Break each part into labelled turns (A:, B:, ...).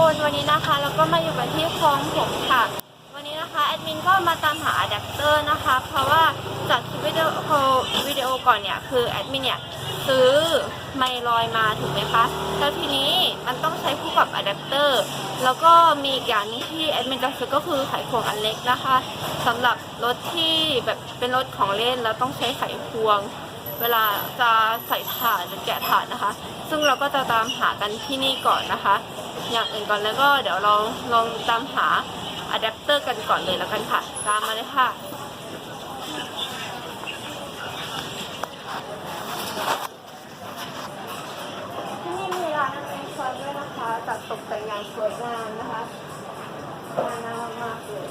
A: คนวันนี้นะคะเราก็มาอยู่กันที่คลองผมค่ะ วันนี้นะคะแอดมินก็มาตามหาอะแดปเตอร์นะคะ เพราะว่าจากคลิปวิดีโอวิดีโอก่อนเนี่ยคือแอดมินเนี่ยซื้อไมลอยมาถูกไหมคะแล้วทีนี้มันต้องใช้คู่กับอะแดปเตอร์แล้วก็มีอีกอย่างนึงที่แอดมินจะซื้อก็คือไขควงอันเล็กนะคะสำหรับรถที่แบบเป็นรถของเล่นแล้วต้องใช้ไขควง เวลาจะใส่ถานหรือแกะถานนะคะ ซึ่งเราก็จะตามหากันที่นี่ก่อนนะคะ อย่างอื่นก่อนแล้วก็เดี๋ยวเราลองตามหาอะแดปเตอร์กันก่อนเลยแล้วกันค่ะ ตามมาเลยค่ะที่นี่มีร้านอันนี้ซอยด้วยนะคะจัดตกแต่งอย่างสวยงามนะคะน่ารักมากเลย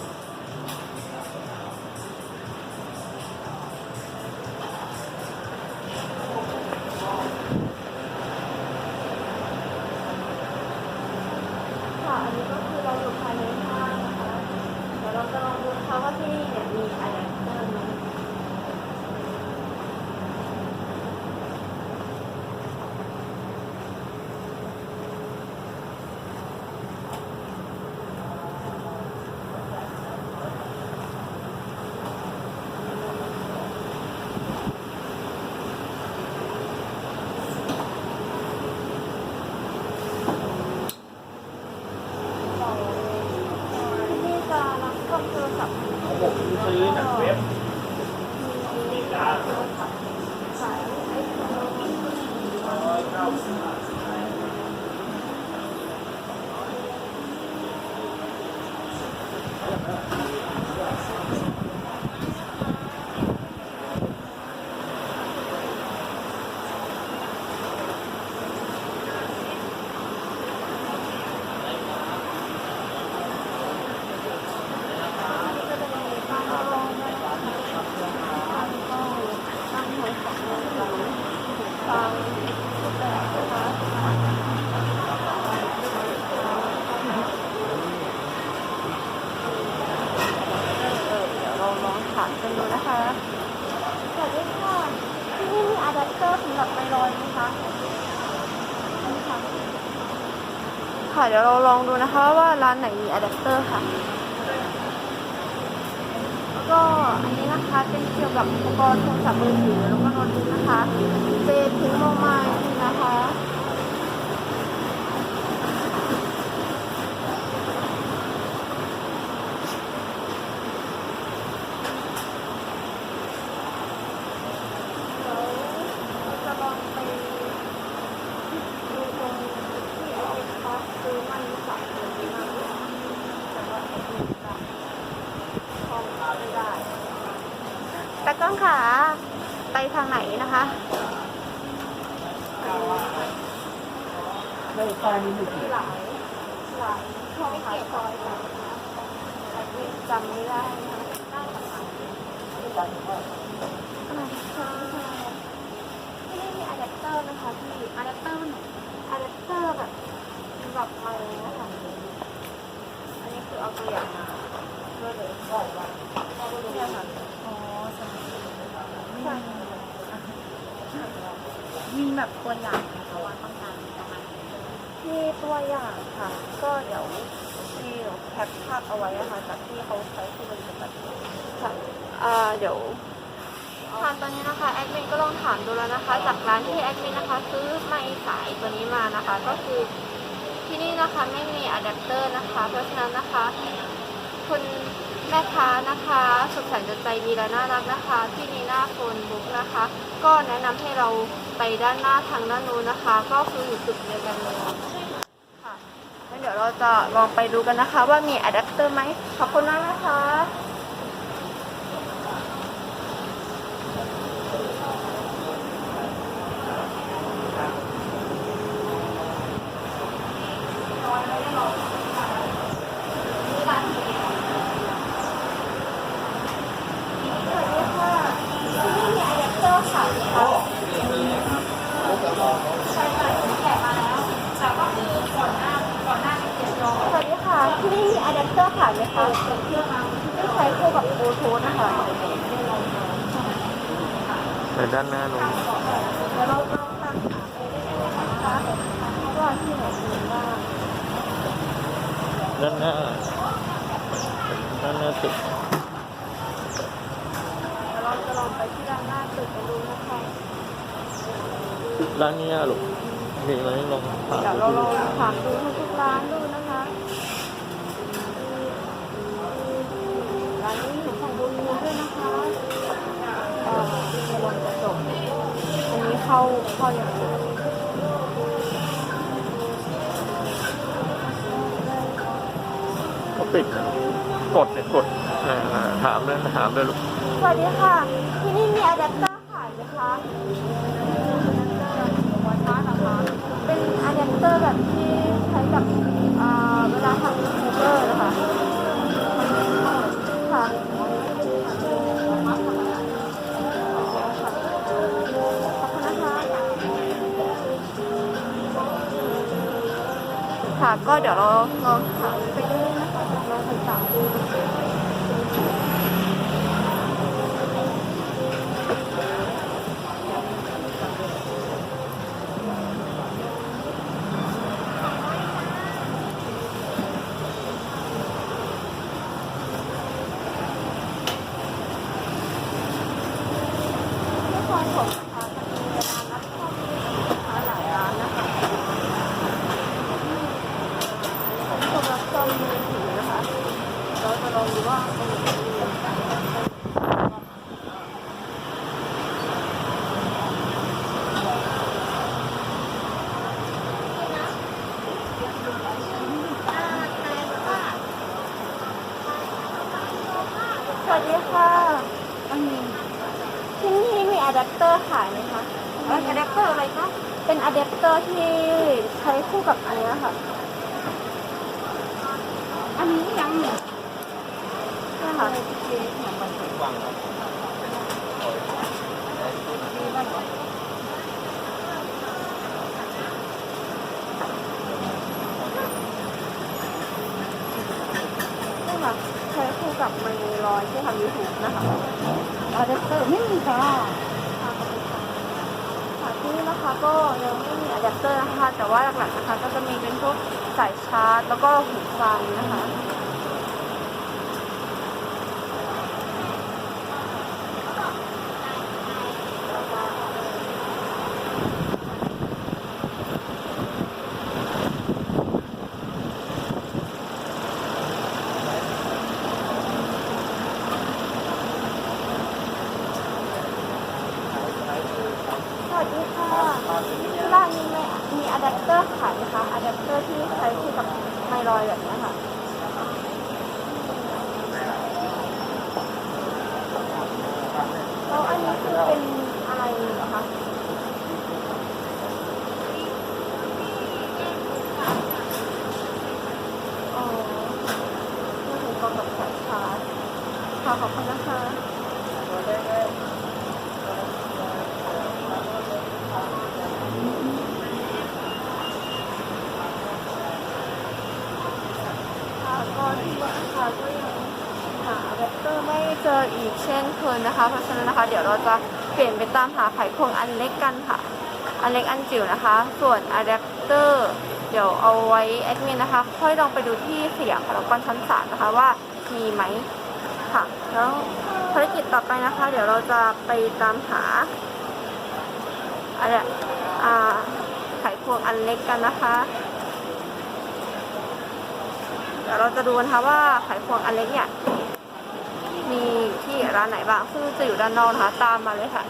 A: เดี๋ยวเราลองดูนะคะว่าร้านไหนมีอะแดปเตอร์ค่ะ แล้วก็อันนี้นะคะเป็นเกี่ยวกับอุปกรณ์โทรศัพท์มือถือแล้วก็โน้ตบุ๊กนะคะเจพิงโมไมล์นะคะ เดี๋ยวเราจะลองไปดูตรงที่ไอเอ็กซ์พาสซื้อมันสามตัวนี้มาแต่ว่าไอเอ็กซ์จะเข้าไม่ได้แต่กล้องขาไปทางไหนนะคะ
B: ไม่ใช่นี่ไม่ผิด
A: หลายหลายช่องขายซอยค่ะแต่ที่จำไม่ได้นะคะได้จากไหน
B: ไม่ใช่ว่า
A: อ่าใช่ใช่ที่นี่มีอะแดปเตอร์นะคะพี่อะแดปเตอร์ไหนอะแดปเตอร์แบบสำหรับไมค์นะคะอันนี้คือเอาตัวอย่างมาเพื่อเลยปล่อยไว้เนี่ยค่ะ
C: อ๋อสำหรับ
A: ใช่
C: มีแบบตัวอย่างนะคะว่าต้องการประมาณไหน
A: มีตัวอย่างค่ะ ก็เดี๋ยวที่เดี๋ยวแคปภาพเอาไว้อะคะจากที่เขาใช้ที่บริษัทแบบนี้ค่ะอ่าเดี๋ยวค่ะตอนนี้นะคะแอดมินก็ลองถามดูแล้วนะคะ จากร้านที่แอดมินนะคะ ซื้อไมค์สายตัวนี้มานะคะ ก็คือที่นี่นะคะไม่มีอะแดปเตอร์นะคะ เพราะฉะนั้นนะคะคุณ แม่ค้านะคะสุดใสนจใจดีและน่ารักนะคะ ที่นีหน้าโฟนบุ๊กนะคะ ก็แนะนำให้เราไปด้านหน้าทางด้านนู้นนะคะ ก็คืออยู่จุดเดียวกันเลยค่ะงั้นเดี๋ยวเราจะลองไปดูกันนะคะ ว่ามีอะแดปเตอร์ไหมขอบคุณมากนะคะ สวัสดีค่ะที่นี่มีอะแดปเตอร์ขายไหมคะใช่ค่ะแกะมาแล้วแต่ก็คือก่อนหน้าก่อนหน้านี้เก็บรอสวัสดีค่ะ ที่นี่มีอะแดปเตอร์ขายไหมคะเครื่องมาที่ใช้คู่กับบลูทูธนะคะ
B: ในด้านหน้านู้น
A: เดี๋ยวเราลองตามหาไปเรื่อยๆนะคะว่าที่ไหนมีบ้าง
B: ด้านหน้าด้านหน้าตึก
A: เดี๋ยวเราจะลองไปที่ด้านหน้าตึกกันดูนะคะ
B: ร้านเนี้ยลูกมีไหมลองถาม
A: เดี๋ยว
B: ดู
A: เราล
B: สิ
A: องถามดูทุกๆร้านดู อย่เขา
B: ติดนะกดเนี่ยกดอ่าถามเลยถามเลยลูก
A: สวัสดีค่ะ ที่นี่มีอะแดปเตอร์ขายไหมคะ เป็นอะแดปเตอร์แบบ ก็เดี๋ยวเราเรามไปเรื่อยๆนะคะลองศึกษาดู นครผมนะคะจะมีร้านรับซ่อมนะคะหลายร้านนะคะเป็นคนรับซ่อมมือถือนะคะ เราจะลองดูว่าตรงไหนดีสวัสดีค่ะอันนี้ ที่นี่มีอะแดปเตอร์ขายไหมคะอะแดปเตอร์อะไรคะ เป็นอะแดปเตอร์ที่ใช้คู่กับอันเนี้ยค่ะ
C: อันนี้ยังเนี่ย
A: นี่ค่ะนี่ค่ะใช้คู่กับไมโครลอยที่ทำยูทูบนะคะ
C: อะแดปเตอร์ไม่มีค่ะ
A: ค่ะที่ นะคะก็ยังไม่มีอะแดปเตอร์นะคะ แต่ว่าหลักๆนะคะก็จะมีเป็นพวกสายชาร์จ แล้วก็หูฟังนะคะ สวัสดีค่ะที่ร้านนี้มีมีอะแดปเตอร์ขายไหมคะอะแดปเตอร์ที่ใช้คู่กับไมลอยแบบเนี้ยค่ะ แล้วอันนี้คือเป็นอะไรเหรอคะ อ๋อนี่ถึงกองกับสายชาร์จค่ะขอบคุณ นะคะค่ะก็ที่ว่านะคะก็ยังหาแดปเตอร์ไม่เจออีกเช่นเคยนะคะ เพราะฉะนั้นนะคะ เดี๋ยวเราจะเปลี่ยนไปตามหาไขควงอันเล็กกันค่ะ อันเล็กอันจิ๋วนะคะ ส่วนอะแดปเตอร์เดี๋ยวเอาไว้แอดมินนะคะ ค่อยลองไปดูที่สยามพารากอนชั้นสามนะคะว่ามีไหม ค่ะ แล้วภารกิจต่อไปนะคะ เดี๋ยวเราจะไปตามหาอะไรอ่าไขควงอันเล็กกันนะคะเดี๋ยวเราจะดูนะคะว่าไขควงอันเล็กเนี่ยมีที่ร้านไหนบ้างซึ่งจะอยู่ด้านนอกนะคะตามมาเลยค่ะ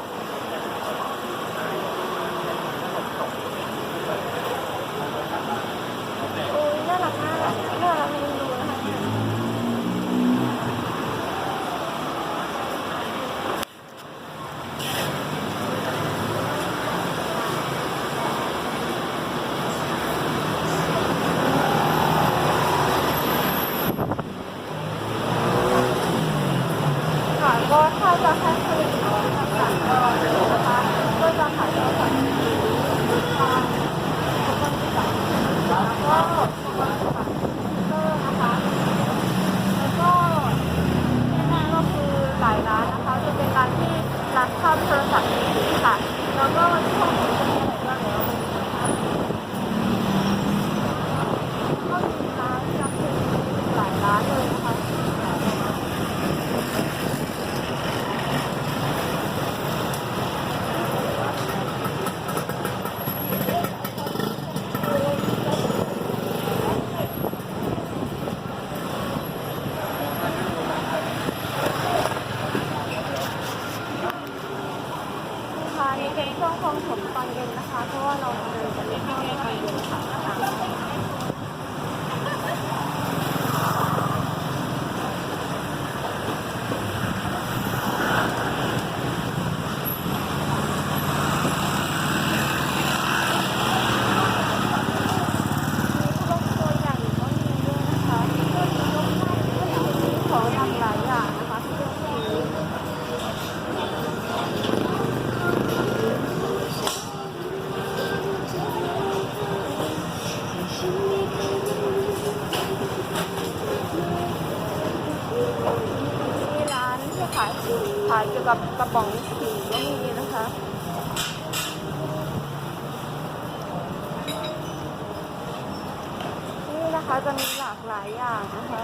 A: คะจะมีหลากหลายอย่างนะคะ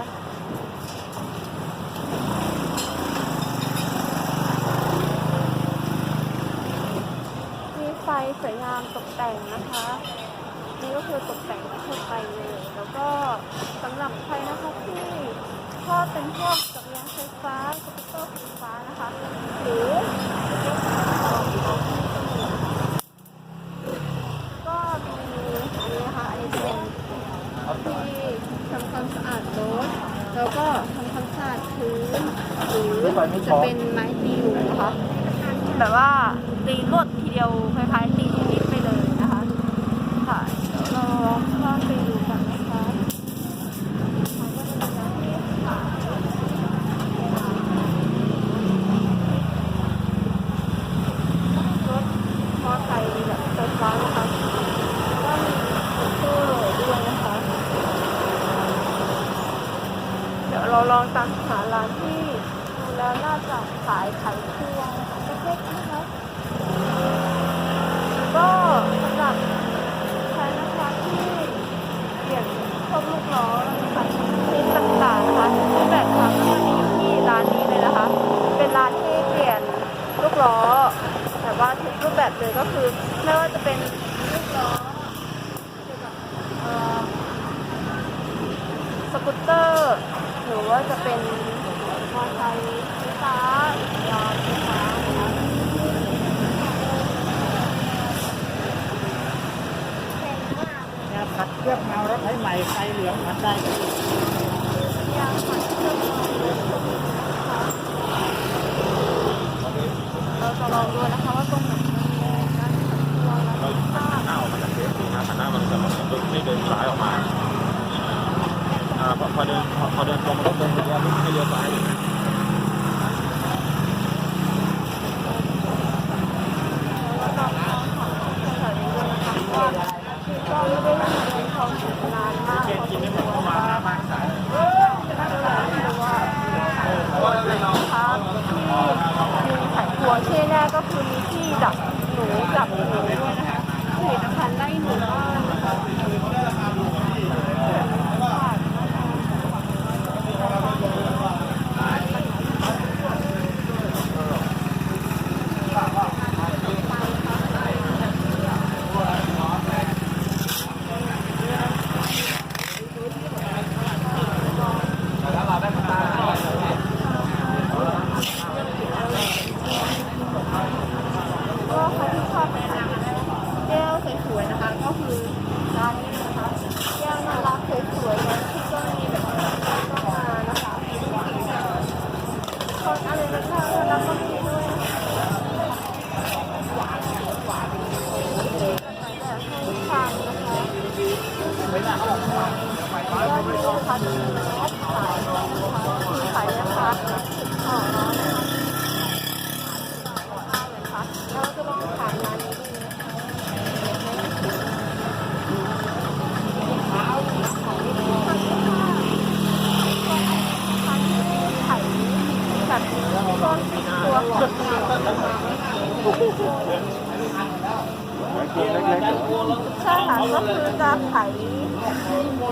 A: มีไฟสวยงามตกแต่งนะคะนี่ก็คือตกแต่งทั่วไปเลย แล้วก็สำหรับใครนะคะที่ชอบเป็นพวกจักรยานไฟฟ้าสกูตเตอร์ไฟฟ้านะคะ หรือ เล็กๆใช่ค่ะก็คือจะไถตัว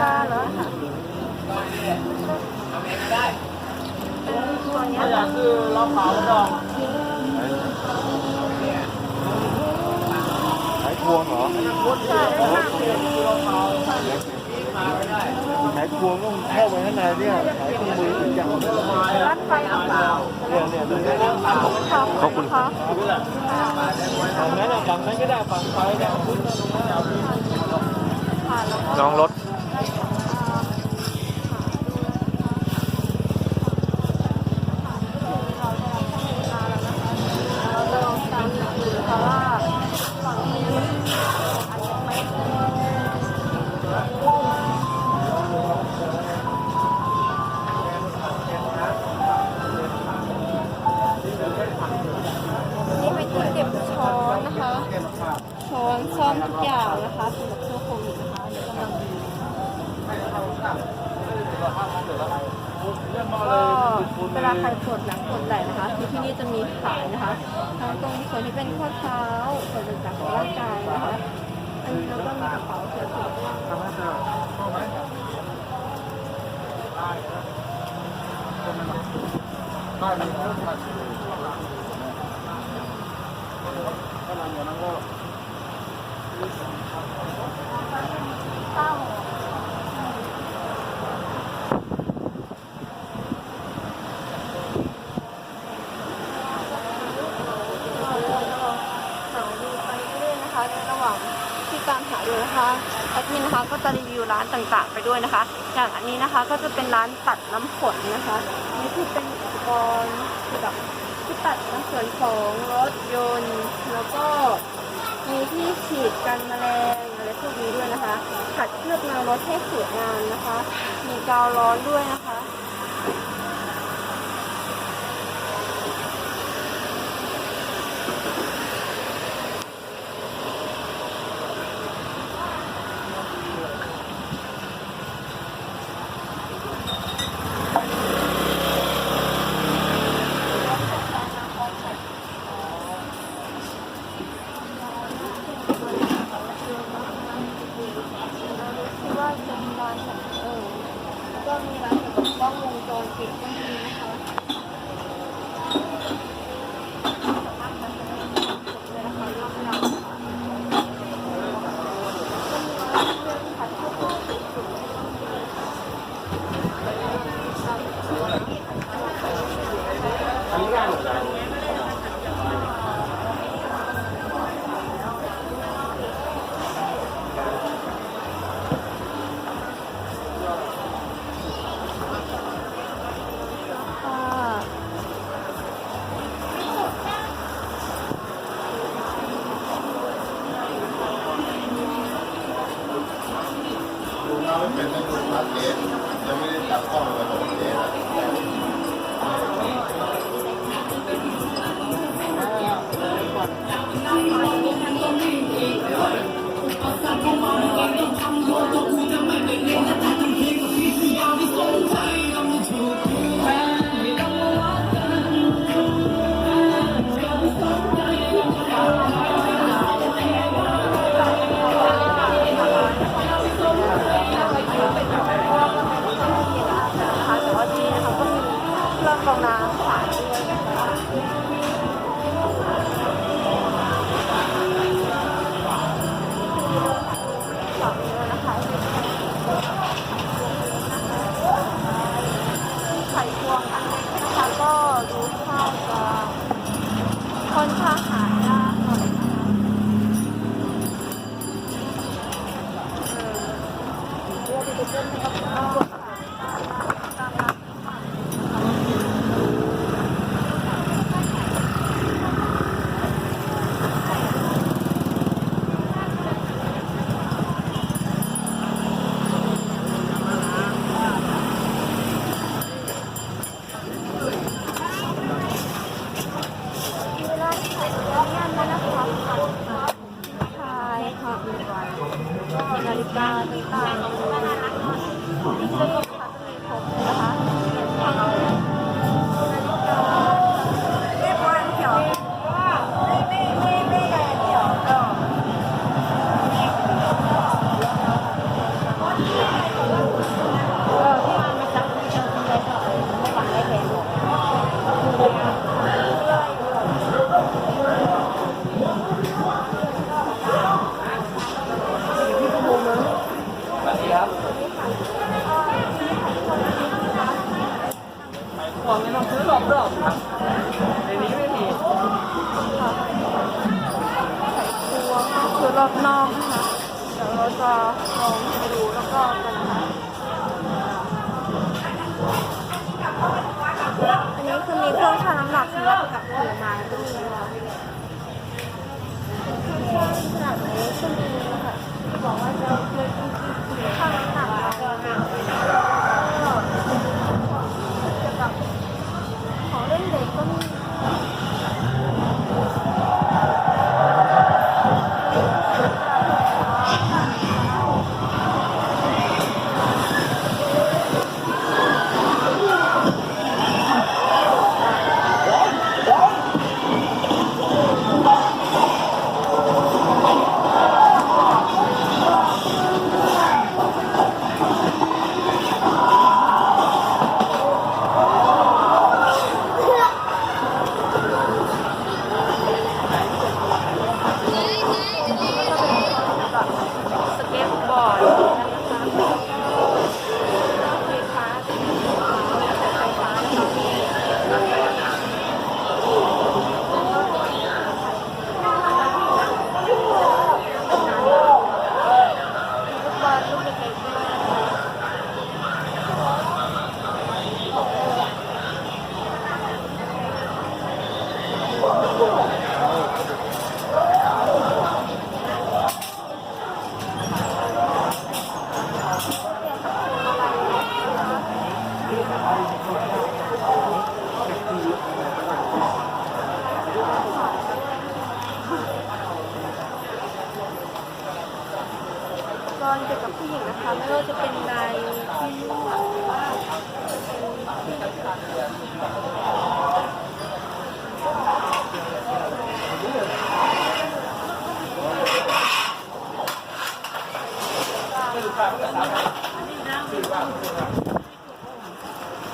B: ก้า
A: แล้วค่ะตัวนี้ค่ะคือเราเผาดอ
B: ก
A: ไถพว
D: ง
B: เหรอ
A: ใช่ค่ะ
B: ไถพวงต้องเข้าไปข้างในเนี่ย
A: รัดไปเอาเปล่าขอบคุณค่ะ
B: ฝั่งนั้นฝั่งนั้น
A: ก็ได้ฝังไฟได้น้องรถ ทุกอย่างนะคะสำหรับช่วงโควิดนะคะกำลังดีก็เวลาใครปวดหลังปวดไหล่นะคะที่ที่นี่จะมีขายนะคะทั้งตรงส่วนที่เป็นข้อเท้าส่วนต่างๆของร่างกายนะคะอันนี้แล้วก็มีกระเป๋าเสื้อผ้า หาดูไปเรื่อยๆนะคะในระหว่างที่การหาดูนะคะแอดมินนะคะก็จะ ร้านต่างๆ ไปด้วยนะคะ อย่างอันนี้นะคะก็จะเป็นร้านตัดน้ำฝนนะคะนี่คือเป็นอุปกรณ์เกี่ยวกับที่ตัดน้ำฝนของรถยนต์ แล้วก็มีที่ฉีดกันแมลงอะไรพวกนี้ด้วยนะคะขัดเคลือบเงารถให้สวยงามนะคะ มีกาวร้อนด้วยนะคะ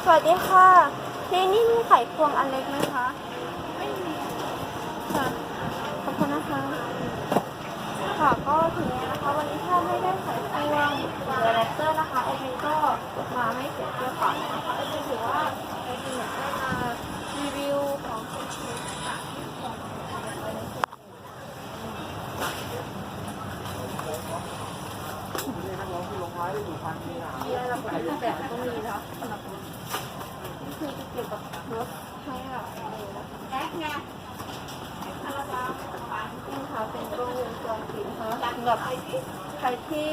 A: สวัสดีค่ะที่นี่มีไข่ควงอันเล็กไหมคะ ไม่มีค่ะขอบคุณนะคะ ค่ะก็ถึงแล้นะคะ วันนี้ถ้าไม่ได้ไข่ควงหรือแรปเตอร์นะคะเอเมนก็มาไม่เสียเปรียบเปล่านนะคะเอเมนถือว่าเอเมนอยากได้มารีวิวของสินค้าต่างๆที่ของมีอะไรแบบนี้แบบก็มีนะคะสำหรับนี่คือเกี่ยวกับรถให้แบบนี้นะคะ
C: แอ๊กไง
A: นี่ค่ะเป็น กล้องวงจรปิดนะคะสำหรับใครที่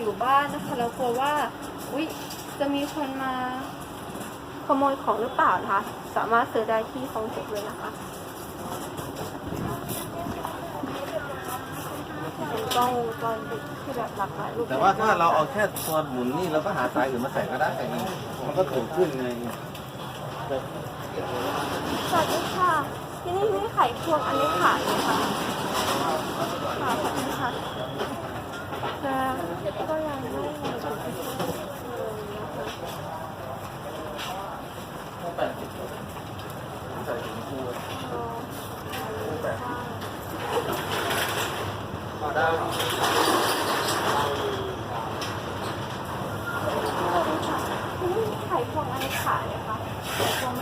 A: อยู่บ้านนะคะแล้วกลัวว่าอุ๊ยจะมีคนมาขโมยของหรือเปล่านะคะ สามารถซื้อได้ที่คลองเจ็ดเลยนะคะเป็นกล้องวงจรปิดที่แบบหลากหลายรูปแบบ
E: แต่ว่าถ้าเราเอาแค่ตัวหมุนนี่เราก็หาสายอื่นมาใส่ก็ได้ไงมันก็ถูกขึ้นไง
A: สวัสดีค่ะ ที่นี่มีไข่ควงอันนี้ขายไหมคะค่ะ ขอบคุณค่ะแต่ก็ยังไม่มีจุดที่เลยนะคะที่นี่มีไข่พวงอะไรขายไหมคะไข่พวงไม่มีค่ะ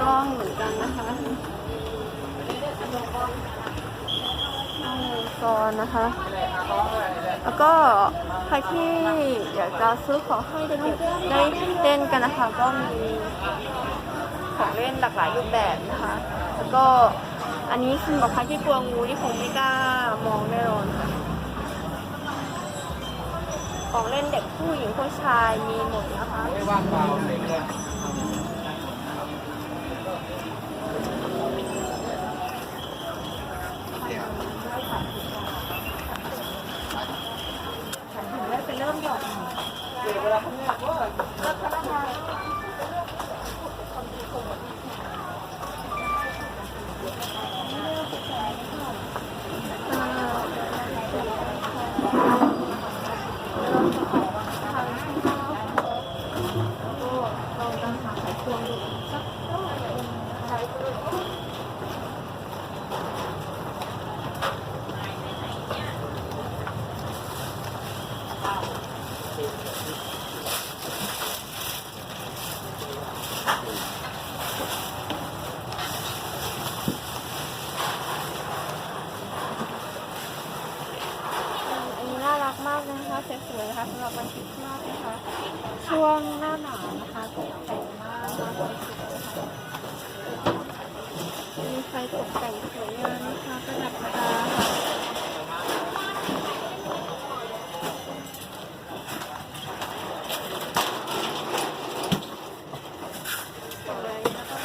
A: กล้องเหมือนกันนะคะกล้องวงจรนะคะ แล้วก็ใครที่อยากจะซื้อของให้เด็กๆได้เล่นกันนะคะ ก็มีของเล่นหลากหลายรูปแบบนะคะ แล้วก็อันนี้สำหรับใครที่กลัวงูนี่คงไม่กล้ามองแน่นอนค่ะของเล่นเด็กผู้หญิงผู้ชายมีหมดนะคะ
D: ไม่ว่างเปล่าเลย เล
A: ฟตกแต่งสวยงามนะคะประดับประดาค่ะสวยนะคะ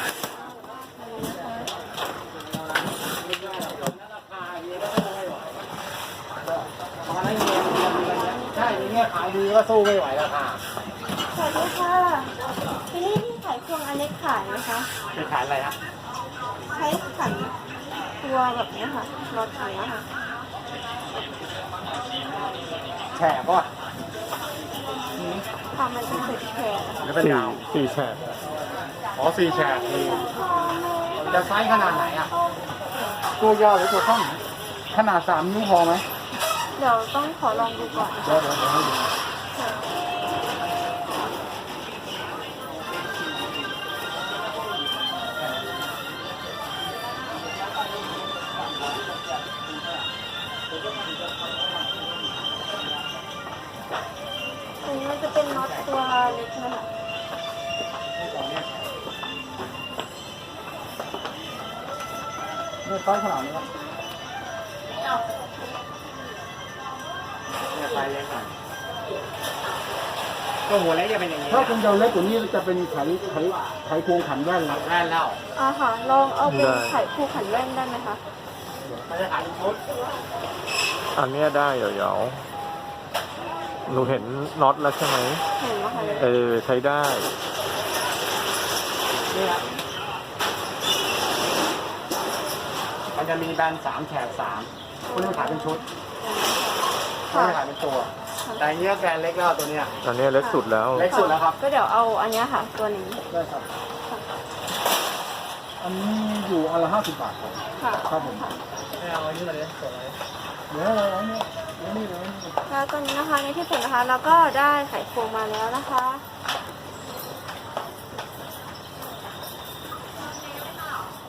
D: ตอนนั้นเงี้ยใช่เงี้ยขายดีก็สู้ไม่ไหวแล้วค่ะ
A: สวัสดีค่ะที่นี่ที่ขายพวงอเล็กขายนะคะ
D: ไปขายอะไรฮะ
A: ใช้ขันตัวแบบเนี้ยค่ะรถอย่างเนี้ยค่ะ
D: แฉะป่ะ
A: ทำมันเป็นเศษแขนนะคะ
D: หรือเป็นดาว
B: สี่แฉก
D: อ๋อสี่แฉกนี่จะไซส์ขนาดไหนอะ ตัวยาวหรือตัวสั้นขนาดสามนิ้วพอไหม
A: เดี๋ยวต้องขอลองดูก่อนนะ
D: เดี๋ยวเดี๋ยวเดี๋ยวให้ดู เนี่ยไซส์ขนาดนี้ครับเนี่ยไซส์เล็กหน่อยก็หัวเล็กจะเป็นอย่างนี้
F: ถ้าคุณจะเอาเล็กกว่านี้จะเป็นไขไขไขพวงขันแว่นแล้ว
D: แว่นแล้ว
A: อ่าค่ะ ลองเอาเป็นไข่คู่ขันแว่นได้ไหมคะ
D: มันจะขายเป็นชุด
B: อันเนี้ยได้เดี๋ยวๆหนูเห็นน็อตแล้วใช่ไหม
A: เห็นไหมคะ
B: เออ ใช้ได้
D: นี่ครับ มันจะมีแบรนด์สามแฉกสามคุณจะขายเป็นชุดไม่
A: ค่ะ
D: ได้ขายเป็นตัว แต่อันเนี้ยแบรนด์เล็กแล้วตัวเนี้ย
B: อันเนี้ยเล็กสุดแล้ว
D: เล็กสุดแล้วครับ
A: ก็เดี๋ยวเอาอันเนี้ยค่ะ ตัวนี้
F: ได้ครับ อันนี้อยู่อันละห้าสิบบาทครับ
A: ค่ะ
F: ครับผม
D: ไม่เอาอันนี้มาเลยสวย
F: เดี๋ยวอะไรเนี่ยเดี๋ยวนี่เดี๋ยวนี่
A: แล้วตอนนี้นะคะในที่สุดนะคะเราก็ได้ไข่ควงมาแล้วนะคะ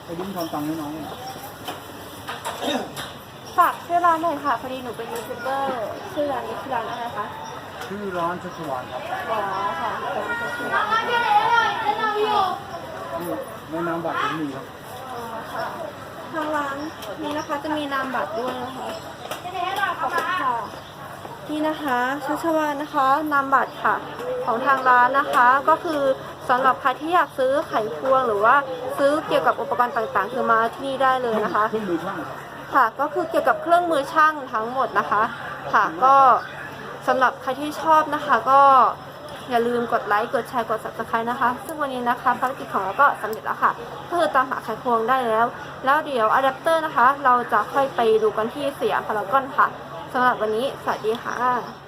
F: ไปดิ้นทอนตังค์ให้น้องเนี่ย
A: ฝากชื่อร้านหน่อยค่ะพอดีหนูเป็นยูทูบเบอร์ชื่อร้านนี้ชื่อร้านอะไรคะ
F: ชื่อร้านชัชวานครับ
A: อ๋อค่ะเป็นชื่อร้าน
F: นี่ในนามบัตรผมมีครับ
A: อ๋อค่ะทางร้านนี้นะคะจะมีนามบัตรด้วยนะคะขอบคุณค่ะนี่นะคะชัชวานนะคะนามบัตรค่ะ ของทางร้านนะคะก็คือสำหรับใครที่อยากซื้อไข่พวงหรือว่าซื้อเกี่ยวกับอุปกรณ์ต่างๆ คือมาที่นี่ได้เลยนะคะ
F: เครื่องมือช่างครับ
A: ค่ะ ก็คือเกี่ยวกับเครื่องมือช่างทั้งหมดนะคะ ค่ะ ก็สำหรับใครที่ชอบนะคะ ก็อย่าลืมกดไลค์ กดแชร์ กด subscribe นะคะ ซึ่งวันนี้นะคะภารกิจของเราก็สำเร็จแล้วค่ะ ก็คือตามหาไขควงได้แล้ว แล้วเดี๋ยวอะแดปเตอร์นะคะ เราจะค่อยไปดูกันที่สยามพารากอนค่ะสำหรับวันนี้ สวัสดีค่ะ